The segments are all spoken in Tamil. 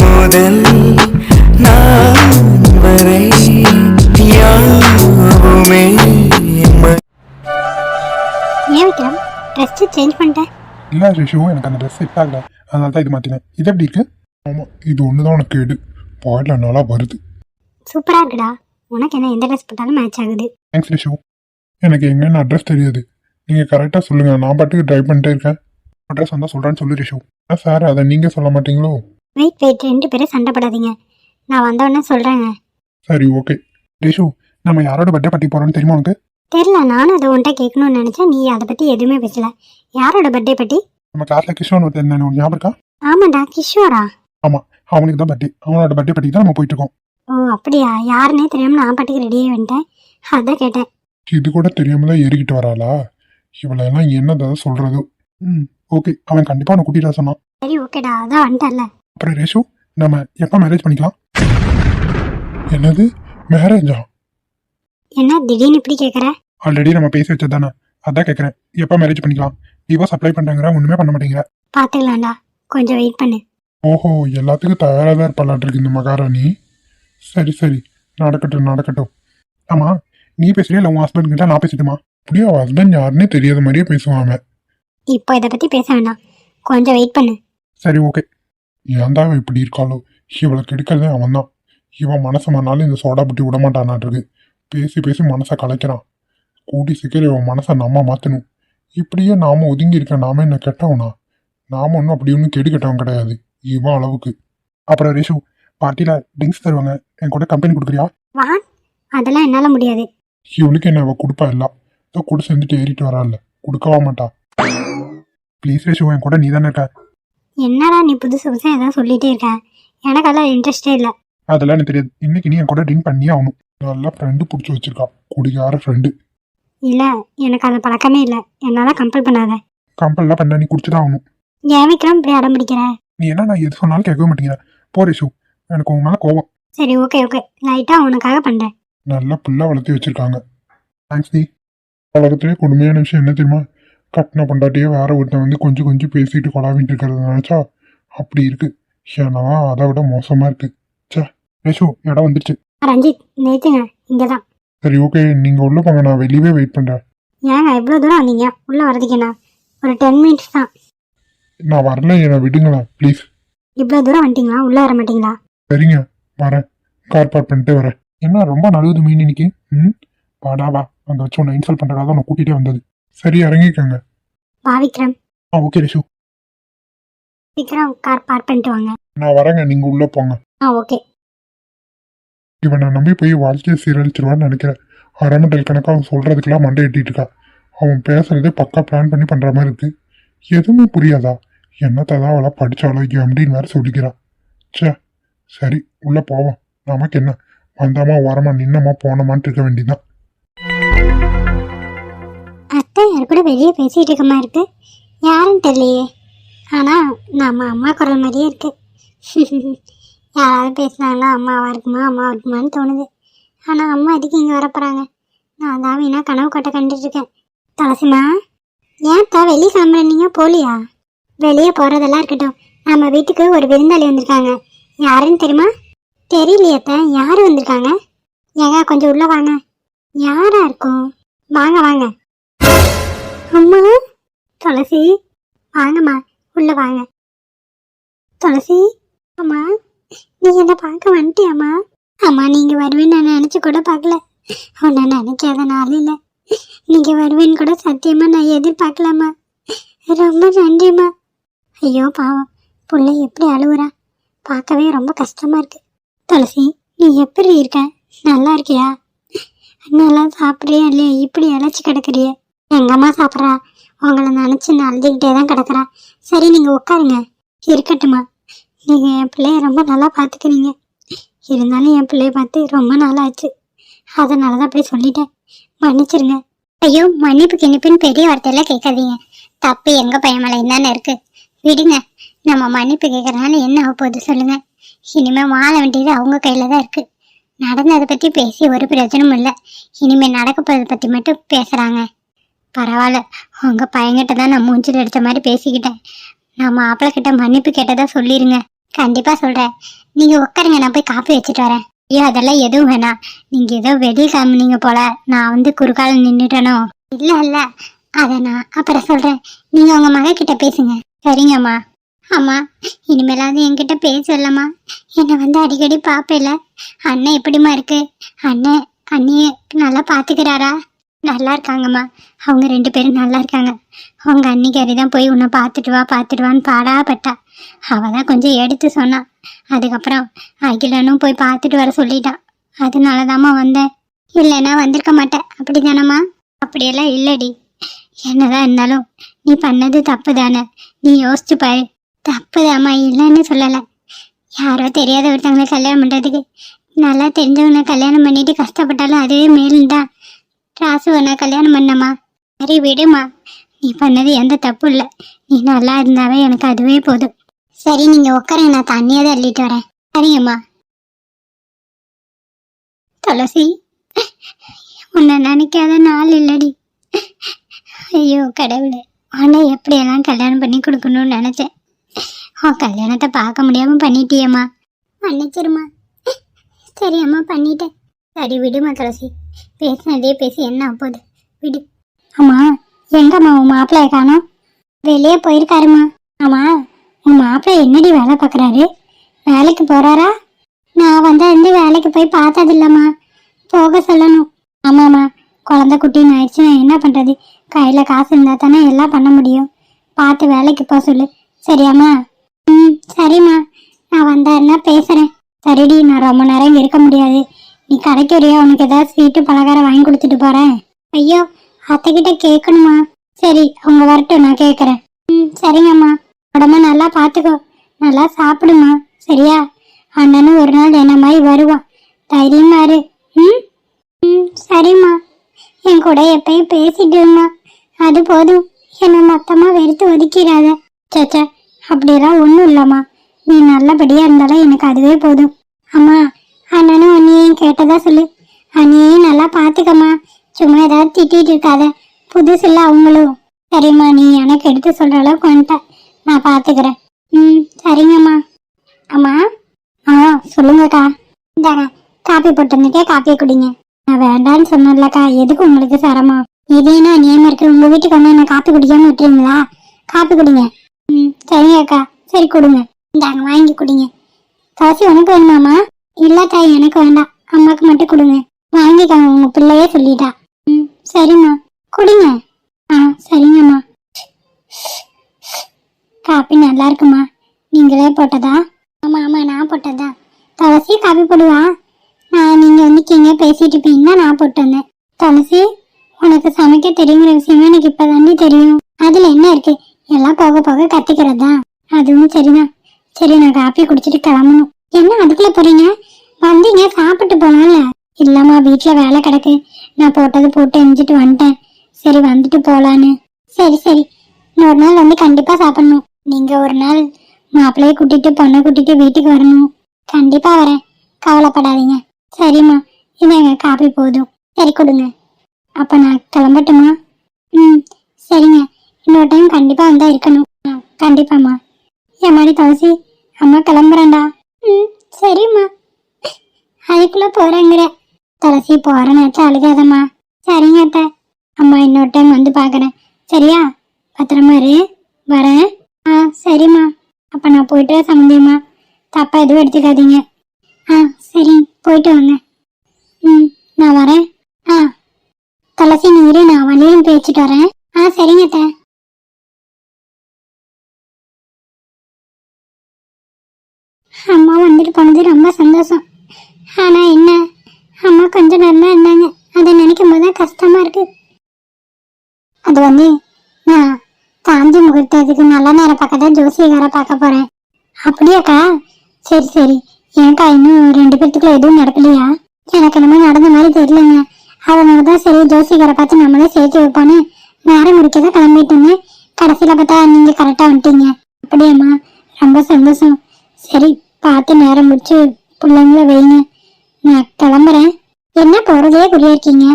முதல் நான் வரை யாவுமே ம- ஏன் விக்ரம்? ட்ரெஸ் சேஞ்ச் பண்ணிட்டேன் இல்லை ரிஷு எனக்கு அந்த ட்ரெஸ் செட் ஆகல. அதனால தான் இது மாற்றினேன் இது எப்படி இருக்கு? ஆமாம் இது ஒன்று தான் உனக்கு கேடு. பாய்ல நல்லா வருது. சூப்பராக இருக்குடா. உனக்கு என்ன எந்த ட்ரெஸ் போட்டாலும் மேட்ச் ஆகுது. தேங்க்ஸ் ரிஷு. எனக்கு எங்கன்னு அட்ரஸ் தெரியாது. நீங்கள் கரெக்டாக சொல்லுங்கள் நான் பாட்டுக்கு ட்ரைவ் பண்ணிட்டே இருக்கேன். அட்ரஸ் வந்தால் சொல்கிறேன்னு சொல்லு ரிஷு. சார் அதை நீங்கள் சொல்ல மாட்டீங்களோ? வெயிட் வெயிட் ரெண்டு பேரும் சண்டை போடாதீங்க. நான் வந்தோடனே சொல்கிறேங்க சரி ஓகே ரிஷு நம்ம யாரோட பர்த்டே பார்ட்டி போகிறோன்னு தெரியுமா உனக்கு? தெரில நானும் அதை உன்கிட்ட கேட்கணும்னு நினச்சேன். நீ அதை பற்றி எதுவுமே பேசல. யாரோட பர்த்டே பற்றி நம்ம கிளாஸில் கிருஷ்ணன் ஒருத்தர் இருந்தானே உனக்கு ஞாபகம் இருக்கா? ஆமாண்டா கிஷோரா? அவனுக்கு தான் பர்த்டே அவனோட பர்த்டே பார்ட்டி தான் நம்ம போயிட்டு இருக்கோம் ஓ அப்படியா? யாருன்னே தெரியாமல் நான் பாட்டுக்கு ரெடியாகி வந்துட்டேன். அதான் கேட்டேன். இது கூட தெரியாம தான் ஏறிக்கிட்டு வராளா? இவளெல்லாம் என்னதான் சொல்றது? ம் ஓகே அவன் கண்டிப்பா அவனை கூட்டிட்டு வர சொன்னான். சரி ஓகேடா அதான் வந்துட்டல அப்புறம் ரேஷு நம்ம எப்போ மேரேஜ் பண்ணிக்கலாம்? என்னது? மேரேஜா என்ன திடீர்னு இப்படி கேட்குற ஆல்ரெடி நம்ம பேசி வச்சது தானே அதான் கேட்குறேன் எப்போ மேரேஜ் பண்ணிக்கலாம்? டிவோர்ஸ் அப்ளை பண்ணுறாங்கிற ஒன்றுமே பண்ண மாட்டேங்கிற. பார்த்துக்கலாம்டா கொஞ்சம் வெயிட் பண்ணு. ஓஹோ எல்லாத்துக்கும் தயாராக தான் இருப்பாளாட்டு இருக்கு இந்த மகாராணி. சரி சரி. நடக்கட்டும் நடக்கட்டும். ஆமா நீ பேசுறியா இல்லை உன் ஹஸ்பண்ட் கிட்ட நான் பேசிட்டுமா? அப்படியே அவன் ஹஸ்பண்ட் யாருன்னே தெரியாத மாதிரியே பேசுவான் அவன். இப்போ இதை பற்றி பேச வேண்டாம் கொஞ்சம் வெயிட் பண்ணு. சரி ஓகே ஏன் தான் இப்படி இருக்காளோ? இவளை கெடுக்கிறதே அவன் தான் இவன் மனசை மறுநாள் இந்த சோடா புட்டி விட மாட்டானாட்டிருக்கு. பேசி பேசி மனசை கலைக்கிறான். கூடி சீக்கிரம் இவன் மனசை நம்ம மாற்றணும் இப்படியே நாம ஒதுங்கி இருக்க நாம என்ன கெட்டவனா? நாம ஒன்றும் அப்படி ஒன்றும் கெடு கெட்டவன் கிடையாது. இவன் அளவுக்கு. அப்புறம் ரேஷு பார்ட்டியில் ட்ரிங்க்ஸ் தருவாங்க. என் கூட கம்பெனி கொடுக்குறியா? அதெல்லாம் என்னால் முடியாது. இவளுக்கு என்ன அவள் கொடுப்பா இல்லை? இதோ கூட சேர்ந்துட்டு ஏறிட்டு வரால கொடுக்கவா மாட்டா. ப்ளீஸ் ரேஷு என் கூட நீ தானே இருக்க. என்னடா நீ புதுசு புதுசாக ஏதாவது சொல்லிட்டே இருக்க? எனக்கு அதெல்லாம் இன்ட்ரெஸ்டே இல்லை. அதெல்லாம் எனக்கு தெரியாது. இன்னைக்கு நீ என் கூட ட்ரிங்க் பண்ணியே ஆகணும். நல்லா ஃப்ரெண்டு பிடிச்சி வச்சிருக்கா. குடிகார ஃப்ரெண்டு இல்லை எனக்கு அது பழக்கமே இல்லை. என்னால் கம்பல் பண்ணாத. கம்பல்லாம் பண்ண நீ குடிச்சுதான் ஆகணும். ஏன் விக்ரம் இப்படி அடம் பிடிக்கிற? நீ என்ன நான் எது சொன்னாலும் கேட்கவே மாட்டேங்கிற. போற ஷூ. எனக்கு உன் மேலே கோவம். சரி ஓகே ஓகே லைட்டாக உனக்காக பண்ணுறேன் நல்லா புல்லா வளர்த்தி வச்சிருக்காங்க. தேங்க்ஸ் தி உலகத்திலே கொடுமையான விஷயம் என்ன தெரியுமா? கட்டின பொண்டாட்டியே வேற ஒருத்தன் வந்து கொஞ்சம் கொஞ்சம் பேசிட்டு கொலாவிட்டு இருக்கிறத நினைச்சா அப்படி இருக்கு. ஏன்னா அதை விட மோசமா இருக்கு. சே ரேஷு இடம் வந்துருச்சு. ரஞ்சித் நேற்றுங்க இங்கே தான் சரி ஓகே நீங்க உள்ள போங்க நான் வெளியவே வெயிட் பண்றேன். ஏங்க இவ்வளோ தூரம் வந்தீங்க? உள்ளே வரதுக்கு என்ன? ஒரு டென் மினிட்ஸ் தான். நான் வரல என்னை விடுங்களேன் ப்ளீஸ் இவ்வளோ தூரம் வந்துட்டீங்களா? உள்ளே வர மாட்டீங்களா? சரிங்க வரேன். கார் பார்க் பண்ணிட்டு வரேன். என்ன ரொம்ப நல்லது மீன் இன்னைக்கு? ம்? வாடா வா. அங்கே வச்சு உன்னை இன்சல்ட் பண்ணுறதா உன்னை கூட்டிகிட்டே வந்தது. சரி இறங்கிக்கோங்க. வா விக்ரம். ஆ okay Rishu. Vikram car park பண்ணிட்டு வாங்க. நான் வரேங்க நீங்கள் உள்ளே போங்க. ஆ ஓகே இவனை நம்பி போய் வாழ்க்கையை சீரழிச்சிருவான்னு நினைக்கிறேன். அரமண்டல் கணக்காக அவன் சொல்கிறதுக்கெல்லாம் மண்டை எட்டிட்டு இருக்கா அவன் பேசுறதே பக்கா பிளான் பண்ணி பண்ணுற மாதிரி இருக்கு. எதுவுமே புரியாதா? என்னத்தை தான் அவளை படித்தாலோ எம்டின்னு வேறு சொல்லிக்கிறான் ச்சே சரி உள்ளே போவோம். நமக்கு என்ன? வந்தாமா வரமா நின்னமா போனோமான்ட்டு இருக்க வேண்டியதுதான். யார் கூட வெளியே பேசிகிட்டு இருக்க மாதிரி இருக்கு? யாருன்னு தெரியலையே. ஆனால் நம்ம அம்மா குரல் மாதிரியே இருக்கு. யாராவது பேசுனாங்களா அம்மாவாக இருக்குமா அம்மாவாக இருக்குமான்னு தோணுது. ஆனால் அம்மா அதுக்கு இங்கே வரப்போகிறாங்க நான் தான் வீணா கனவு கட்ட கண்டுட்டு இருக்கேன். துளசிமா ஏன்ப்பா வெளியே கிளம்புறீங்க போலியா? வெளியே போகிறதெல்லாம் இருக்கட்டும். நம்ம வீட்டுக்கு ஒரு விருந்தாளி வந்திருக்காங்க. யாருன்னு தெரியுமா? தெரியலையத்த யார் வந்திருக்காங்க? ஏங்க கொஞ்சம் உள்ளே வாங்க. யாராக இருக்கும்? வாங்க வாங்க. அம்மா? துளசி வாங்கம்மா. உள்ள வாங்க. துளசி அம்மா நீ என்ன பார்க்க வந்துட்டியாம்மா? அம்மா நீங்க வருவேன்னு நான் நினைச்சு கூட பார்க்கல. உன்னை நினைக்காத நாள் இல்லை. நீங்க வருவேன்னு கூட சத்தியமா நான் எதிர்பார்க்கலாமா ரொம்ப நன்றிம்மா. ஐயோ பாவம். புள்ள எப்படி அழுவுறா? பார்க்கவே ரொம்ப கஷ்டமா இருக்கு. துளசி நீ எப்படி இருக்க? நல்லா இருக்கியா? நல்லா சாப்பிட்றியா இல்லையா? இப்படி இழைச்சி கிடக்குறியே? எங்க அம்மா சாப்பிட்றா. உங்களை நினச்சி நான் அழுதுகிட்டே தான் கிடக்குறா. சரி நீங்கள் உட்காருங்க. இருக்கட்டுமா நீங்கள் என் பிள்ளைய ரொம்ப நல்லா பார்த்துக்கிறீங்க. இருந்தாலும் என் பிள்ளைய பார்த்து ரொம்ப நாள் ஆச்சு அதனால தான் அப்படி சொல்லிட்டேன். மன்னிச்சிருங்க. ஐயோ மன்னிப்பு கிணிப்புன்னு பெரிய வார்த்தையெல்லாம் கேட்காதீங்க. தப்பு எங்கள் பையன் மேலே தானே இருக்கு. விடுங்க. நம்ம மன்னிப்பு கேட்குறனால என்ன ஆக போகுது சொல்லுங்க. இனிமேல் வாழ வேண்டியது அவங்க கையில் தான் இருக்கு. நடந்ததை பற்றி பேசி ஒரு பிரயோஜனமும் இல்லை. இனிமேல் நடக்க போகிறத பற்றி மட்டும் பேசுகிறாங்க பரவாயில்ல. உங்கள் பையன்கிட்ட தான் நான் மூஞ்சில் அடித்த மாதிரி பேசிக்கிட்டேன். நான் மாப்பிள்ளைகிட்ட மன்னிப்பு கேட்டதா சொல்லிடுங்க கண்டிப்பாக சொல்கிறேன் நீங்கள் உட்காருங்க நான் போய் காப்பி வச்சுட்டு வரேன். ஐயோ அதெல்லாம் எதுவும் வேணாம். நீங்கள் ஏதோ வெளியே கிளம்புனீங்க போல. நான் வந்து குறுக்கால நின்றுட்டனோ இல்லை இல்லை. அதை நான் அப்புறம் சொல்கிறேன் நீங்கள் உங்கள் மகக்கிட்ட பேசுங்க. சரிங்கம்மா அம்மா. இனிமேலாவது என்கிட்ட பேசலம்மா. என்னை வந்து அடிக்கடி பார்ப்பேல அண்ணன் எப்படிம்மா இருக்கு? அண்ணன் அண்ணியை நல்லா பார்த்துக்கிறாரா நல்லா இருக்காங்கம்மா அவங்க ரெண்டு பேரும் நல்லா இருக்காங்க அவங்க அன்னிக்காரி தான் போய் உன்னை பார்த்துட்டு வா பார்த்துட்டு வான்னு பாடாப்பட்டா. அவள் தான் கொஞ்சம் எடுத்து சொன்னான் அதுக்கப்புறம் அகிலனும் போய் பார்த்துட்டு வர சொல்லிட்டான் அதனால தாம்மா வந்தேன் இல்லைன்னா வந்திருக்க மாட்டேன். அப்படி தானம்மா அப்படியெல்லாம் இல்லடி. என்னதான் இருந்தாலும் நீ பண்ணது தப்பு தானே நீ யோசிச்சு பாரு. தப்பு தாம்மா இல்லைன்னு சொல்லலை. யாரோ தெரியாத ஒருத்தவங்களை கல்யாணம் பண்ணுறதுக்கு நல்லா தெரிஞ்சவனை கல்யாணம் பண்ணிட்டு கஷ்டப்பட்டாலும் அதுவே மேல்தான். ராசுவனா கல்யாணம் பண்ணம்மா சரி விடுமா. நீ பண்ணது எந்த தப்பு இல்லை. நீ நல்லா இருந்தாவே எனக்கு அதுவே போதும். சரி நீங்க உட்காருங்க. நான் தண்ணியை தான் அள்ளிட்டு வரேன். சரிங்கம்மா. துளசி உன்னை நினைக்காத நாள் இல்லடி. ஐயோ கடவுளே. உன்னை எப்படியெல்லாம் கல்யாணம் பண்ணி கொடுக்கணும்னு நினைச்சேன். உன் கல்யாணத்தை பார்க்க முடியாம பண்ணிட்டியம்மா. மன்னிச்சிருமா சரி அம்மா பண்ணிட்டேன். சரி விடுமா துளசி. பேசினதே பேசி என்ன போது விடு. அம்மா எங்கம்மா உன் மாப்பிள்ளைய காணும்? வெளியே போயிருக்காருமா ஆமா உன் மாப்பிள்ளை என்னடி வேலை பார்க்குறாரு? வேலைக்கு போறாரா? நான் வந்து இருந்து வேலைக்கு போய் பார்த்ததில்லம்மா. போக சொல்லணும். ஆமாம்மா குழந்தை குட்டின்னு ஆயிடுச்சுன்னா என்ன பண்ணுறது கையில் காசு இருந்தால் தானே எல்லாம் பண்ண முடியும். பார்த்து வேலைக்கு போக சொல்லு. சரியாம்மா? ம் சரிம்மா. நான் வந்தாருன்னா பேசுகிறேன் சரிடி நான் ரொம்ப நேரம் இருக்க முடியாது. நீ கடைக்கு வரியா உனக்கு ஏதாவது ஸ்வீட்டு பலகாரம் வாங்கி கொடுத்துட்டு போகிறேன் ஐயோ அத்தைக்கிட்ட கேட்கணுமா சரி அவங்க வரட்டும் நான் கேட்குறேன் ம் சரிங்கம்மா. உடம்ப நல்லா பார்த்துக்கோ நல்லா சாப்பிடுமா? சரியா? அண்ணனும் ஒரு நாள் என்ன மாதிரி வருவான். தைரியமா இரு. ம்? ம் சரிம்மா. என் கூட எப்பயும் பேசிட்டுமா அது போதும். என்னை மொத்தமாக வெறுத்து ஒதுக்கிறாத சச்சா அப்படியெல்லாம் ஒன்றும் இல்லைம்மா. நீ நல்லபடியாக இருந்தாலும் எனக்கு அதுவே போதும். அம்மா அண்ணனும் அண்ணியையும் கேட்டதா சொல்லு. அண்ணியையும் நல்லா பார்த்துக்கம்மா சும்மா ஏதாவது திட்டிட்டு இருக்காத. புதுசு அவங்களும். சரிம்மா நீ எனக்கு எடுத்து சொல்கிற அளவுக்கு வந்துட்ட. நான் பார்த்துக்கிறேன் ம் சரிங்கம்மா. அம்மா? ஆ சொல்லுங்கக்கா. இந்தாங்க காப்பி போட்டிருந்துட்டே காப்பியை குடிங்க. நான் வேண்டான்னு சொன்னேன்லக்கா. எதுக்கு உங்களுக்கு சிரமம்? இதேனா நியமம் இருக்கு. உங்க வீட்டுக்கு வந்து என்ன காப்பி குடிக்காம விட்டுறீங்களா காப்பி குடிங்க. ம் சரிங்கக்கா. சரி கொடுங்க. இந்தாங்க வாங்கி குடிங்க. காசி உனக்கு வேணுமாம்மா? இல்ல தாய் எனக்கு வேண்டாம். அம்மாக்கு மட்டும் கொடுங்க. வாங்கிக்கோங்க உங்க பிள்ளையே சொல்லிட்டா. ம் சரிம்மா. குடிங்க. ஆ சரிங்கம்மா. காப்பி நல்லா இருக்குமா? நீங்களே போட்டதா? ஆமா ஆமா நான் போட்டதா? துளசி காப்பி போடுவா? நான் நீங்க வந்துக்கீங்க பேசிட்டு இருப்பீங்கன்னா நான் போட்டு வந்தேன். துளசி உனக்கு சமைக்க தெரியுங்கிற விஷயமா எனக்கு இப்பதாண்டி தெரியும். அதுல என்ன இருக்கு? எல்லாம் போக போக கத்துக்கிறது? அதுவும் சரிதான். சரி நான் காப்பி குடிச்சிட்டு கிளம்பணும். என்ன அதுக்குள்ள போறீங்க? வந்தீங்க சாப்பிட்டு போலாம்ல. இல்லம்மா வீட்டுல வேலை கிடக்கு. நான் போட்டது போட்டு எரிஞ்சிட்டு வந்துட்டேன். சரி வந்துட்டு போலான்னு. சரி சரி. இன்னொரு நாள் வந்து கண்டிப்பா சாப்பிடணும். நீங்க ஒரு நாள் மாப்பிள்ளைய கூட்டிட்டு பொண்ணை கூட்டிட்டு வீட்டுக்கு வரணும். கண்டிப்பா வரேன். கவலைப்படாதீங்க. சரிம்மா. இதாங்க காப்பி போதும். சரி கொடுங்க. அப்ப நான் கிளம்பட்டுமா? ம் சரிங்க. இன்னொரு டைம் கண்டிப்பா வந்தா இருக்கணும். கண்டிப்பாம்மா. என் மாதிரி துளசி அம்மா கிளம்புறேன்டா. ம். சரிம்மா. அதுக்குள்ள போறேங்கிற. துளசி போற நேரத்தில் அழுகாதம்மா. சரிங்க அத்தை. அம்மா இன்னொரு டைம் வந்து பார்க்குறேன் சரியா? பத்திரமா இரு. வரேன். ஆ சரிம்மா. அப்போ நான் போயிட்டு சம்மந்தியம்மா. தப்பா எதுவும் எடுத்துக்காதீங்க. ஆ சரி. போயிட்டு வாங்க. ம் நான் வரேன். ஆ. துளசி நீ நான் வழியும் பேசிட்டு வரேன். ஆ சரிங்க அத்தை. அம்மா வந்துட்டு போனது ரொம்ப சந்தோஷம். ஆனா என்ன? அம்மா கொஞ்ச நேரம் இருந்தாங்க. அதை நினைக்கும் போது தான் கஷ்டமா இருக்கு. அது வந்து நான் காந்தி முகூர்த்தத்துக்கு நல்ல நேரம் பக்கத்தை ஜோசியக்காரை பார்க்க போறேன். அப்படியாக்கா சரி சரி. ஏன்க்கா இன்னும் ரெண்டு பேர்த்துக்குள்ள எதுவும் நடக்கலையா? எனக்கு என்னமோ நடந்த மாதிரி தெரியலங்க. அதனால தான் சரி ஜோசியக்காரை பார்த்து நம்மளே சேர்த்து வைப்போன்னு நேரம் முடிக்க தான் கிளம்பிட்டு கடைசியில பார்த்தா நீங்க கரெக்டா வந்துட்டீங்க. அப்படியாம்மா. ரொம்ப சந்தோஷம். சரி பார்த்து நேரம் முடிச்சு பிள்ளைங்கள வைங்க. நான் கிளம்புறேன். என்ன போறதே குறியா இருக்கீங்க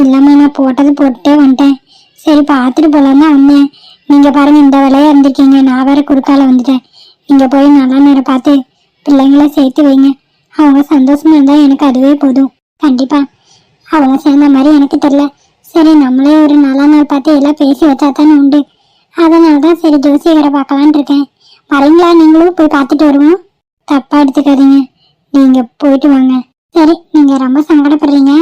இல்லம்மா நான் போட்டது போட்டுட்டே வந்துட்டேன். சரி பார்த்துட்டு போலாம் வந்தேன். நீங்க பாருங்க இந்த வேலையா இருந்திருக்கீங்க. நான் வேற குறுக்கால வந்துட்டேன். நீங்க போய் நல்லா நேரம் பார்த்து பிள்ளைங்கள சேர்த்து வைங்க. அவங்க சந்தோஷமா இருந்தா எனக்கு அதுவே போதும். கண்டிப்பா. அவங்க சேர்ந்த மாதிரி எனக்கு தெரியல. சரி நம்மளே ஒரு நல்லா நாள் பார்த்து எல்லாம் பேசி வச்சா தானே உண்டு. அதனால தான் சரி ஜோசியரை பார்க்கலான்னு இருக்கேன். வரீங்களா? நீங்களும் போய் பார்த்துட்டு வருவோம். தப்பா எடுத்துக்காதீங்க. நீங்க போயிட்டு வாங்க. சரி நீங்க ரொம்ப சங்கடப்படுறீங்க.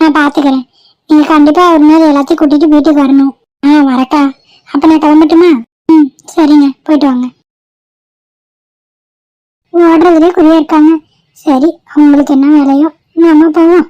நான் பாத்துக்கிறேன். நீங்க கண்டிப்பா ஒரு நாள் எல்லாத்தையும் கூட்டிட்டு வீட்டுக்கு வரணும். ஆ வரக்கா அப்ப நான் கிளம்பட்டுமா? ம் சரிங்க. போயிட்டு வாங்க. ஓடுறதுலேயே குறியா இருக்காங்க. சரி அவங்களுக்கு என்ன வேலையோ நாம போவோம்.